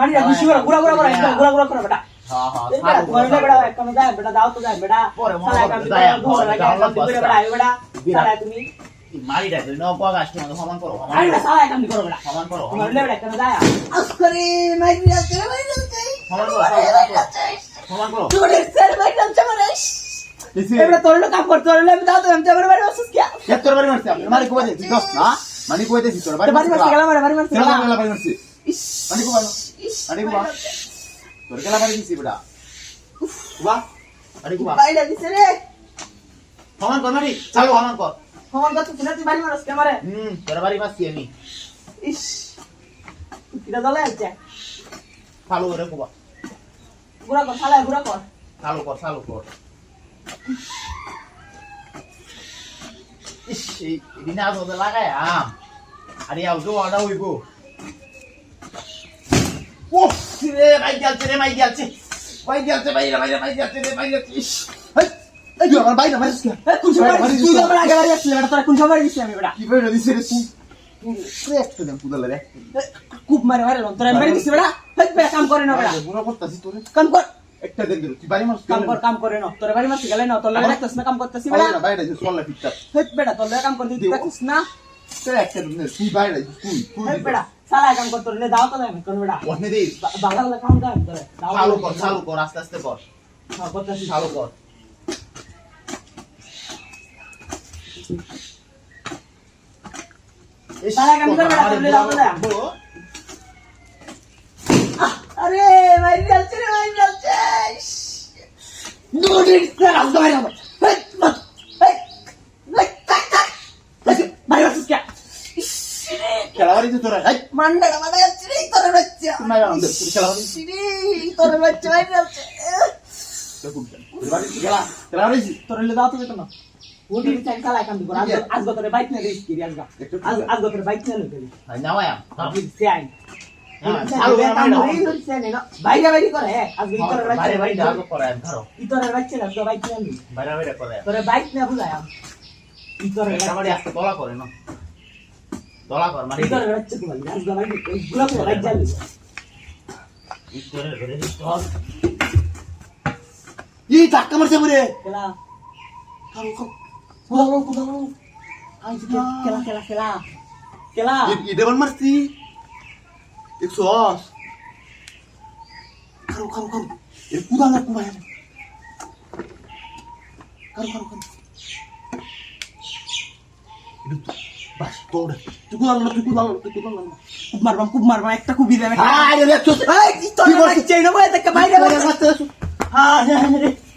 মারি যা খুশি করো গুড়া গুড়া করো একদম গুড়া গুড়া করো বেটা। মনে করো করে করো আরে করো, করো করো করো করো তোর আমি আমি আপনি মারি দিছি বেটা। কোবা মানি কোবা বাইরে দিছে রে। সমান কর মারি চালু সমান কর। ফোন করতে তুই তুই বাড়ি মারছ ক্যামেরা হুম তোর বাড়ি মারছি আমি। ইস কিটা জ্বলে আছে। চালু করে কোবা গুড়া কর সালা গুড়া কর। চালু কর চালু কর। ইস এই দিনে আজ ওদের আম। আরে আউ তো হইব। ও রে মাই যাচ্ছে রে মাই যাচ্ছে মাই যাচ্ছে বাইরে বাইরে মাই যাচ্ছে রে রে খুব মারে মারে লোন। তোরা মারি দিছিস বেটা হেই বেটা কাম করে না কাম কর। একটা দেন তুই বাড়ি মারছ কাম কর কাম করে না। তোরা বাড়ি মারছিস গেলে না তোর লাগে রাখছিস না কাম করতেছিস বেটা বাইরে যে সল্লা ফিটটা হেই বেটা তোর লাগে কাম করতে দিছিস না? তোর একটা তুই বাইরে তুই তুই বেটা সালা কাম করতে হলে দাও তো আমি কোন বেড়া। ওখানে দিই বালা বালা কাম কর তোরা দাও। চালু কর চালু কর আস্তে আস্তে কর। করতেছিস চালু কর। ইস, তারা কেমন করে তাহলে যাব না? বউ, আরে মাইরি আছে রে মাইরি আছে নুডির স্যার আজ বাইরে আমার হেই মত হেই হেই তাক তাক বাইরে আসছিস কে খেলা বাড়ি তোরা এই মান্ডা মান্ডা রে তোর বাচ্চা তুই মাইরা আমাদের তুই খেলা বাড়ি রে তোর বাচ্চা মাইরি আছে তোর বাড়ি তুই খেলা খেলা বাড়ি তোর হলে দাও তো না নুডির চাই সালা কাম কর। আজ আজ গতরে বাইক না দিস কি আজ আজ আজ গতরে বাইক না লগে হাই, নামাই আম। আপনি সে আই হ্যাঁ, করে বাইরে বাইরে করে আজ ইতরের বাইরে বাইরে করে ধরো। ইতরের বাচ্চা না তো বাইক না বাইরে বাইরে করে। তোরে বাইক না বুঝায় আম। ইতরের মারি আস্তে করে না? দলা কর মারি ইতরের বাচ্চা তো বলি আজ বাইকগুলা করে বাইক জানি করে ধরে দিস ধর। ই ধাক্কা মারছে বলে খেলা খাও খাও কুদালো কুদালো আইজ না খেলা খেলা খেলা খেলা ই দেবন মারছি একশো আশ খাও খাও খাও এ কুদালো কুমায় খাও খাও খাও বাস তোড় তুই কুদালো তুই কুদালো তুই কুদালো খুব মারবাম খুব মারবাম একটা খুবই দেবে আরে রে চুপ এই ইতরের বাচ্চা না বলে থেকে বাইরে বাইরে হ্যাঁ হ্যাঁ